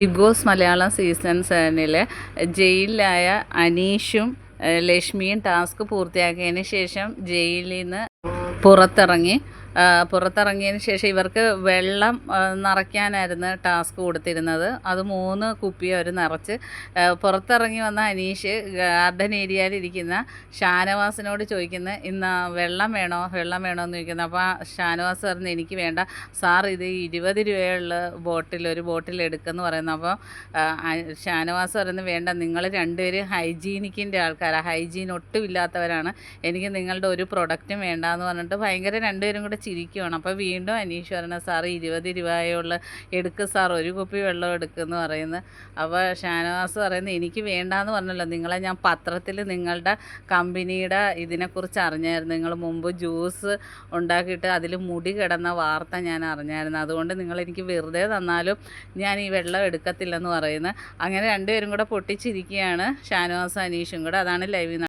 Big boss Malayalam season സെവനിൽ ജയിലിലായ അനീഷും ലക്ഷ്മിയും ടാസ്ക് പൂർത്തിയാക്കിയതിന് ശേഷം ജയിലിൽ നിന്ന് പുറത്തിറങ്ങി. പുറത്തിറങ്ങിയതിന് ശേഷം ഇവർക്ക് വെള്ളം നിറയ്ക്കാനായിരുന്നു ടാസ്ക് കൊടുത്തിരുന്നത്. അത് മൂന്ന് കുപ്പി അവർ നിറച്ച് പുറത്തിറങ്ങി വന്ന അനീഷ് ഗാർഡൻ ഏരിയയിൽ ഇരിക്കുന്ന ഷാനവാസിനോട് ചോദിക്കുന്നത് ഇന്ന് വെള്ളം വേണോ? വെള്ളം വേണോ? എന്ന് ചോദിക്കുന്നത് അപ്പോൾ ഷാനവാസ് പറഞ്ഞു എനിക്ക് വേണ്ട. സാർ ഇത് ഇരുപത് രൂപയുള്ള ബോട്ടിൽ ഒരു ബോട്ടിൽ എടുക്കുമെന്ന് പറയുന്നു. അപ്പോൾ ഷാനവാസ് പറയുന്നത് വേണ്ട നിങ്ങൾ രണ്ടുപേര് ഹൈജീനിക്കിന്റെ ആൾക്കാരാണ് ഹൈജീൻ ഒട്ടും ഇല്ലാത്തവരാണ്. എനിക്ക് നിങ്ങളുടെ ഒരു പ്രൊഡക്റ്റും വേണ്ട എന്ന് പറഞ്ഞിട്ട് ഭയങ്കര രണ്ടുപേരും കൂടെ ചിരിക്കുവാണ്. അപ്പോൾ വീണ്ടും അനീഷ് പറഞ്ഞ സാർ ഇരുപത് രൂപയുള്ള എടുക്ക് സാർ ഒരു കുപ്പി വെള്ളം എടുക്കുമെന്ന് പറയുന്നത്. അപ്പോൾ ഷാനവാസ് പറയുന്നത് എനിക്ക് വേണ്ടാന്ന് പറഞ്ഞല്ലോ. നിങ്ങളെ ഞാൻ പത്രത്തിൽ നിങ്ങളുടെ കമ്പനിയുടെ ഇതിനെക്കുറിച്ച് അറിഞ്ഞായിരുന്നു. നിങ്ങൾ മുമ്പ് ജ്യൂസ് ഉണ്ടാക്കിയിട്ട് അതിൽ മുടി കിടന്ന വാർത്ത ഞാൻ അറിഞ്ഞായിരുന്നു. അതുകൊണ്ട് നിങ്ങൾ എനിക്ക് വെറുതെ തന്നാലും ഞാൻ ഈ വെള്ളം എടുക്കത്തില്ലെന്ന് പറയുന്നത്. അങ്ങനെ രണ്ടുപേരും കൂടെ പൊട്ടിച്ചിരിക്കുകയാണ് ഷാനവാസും അനീഷും കൂടെ. അതാണ് ലൈവിൽ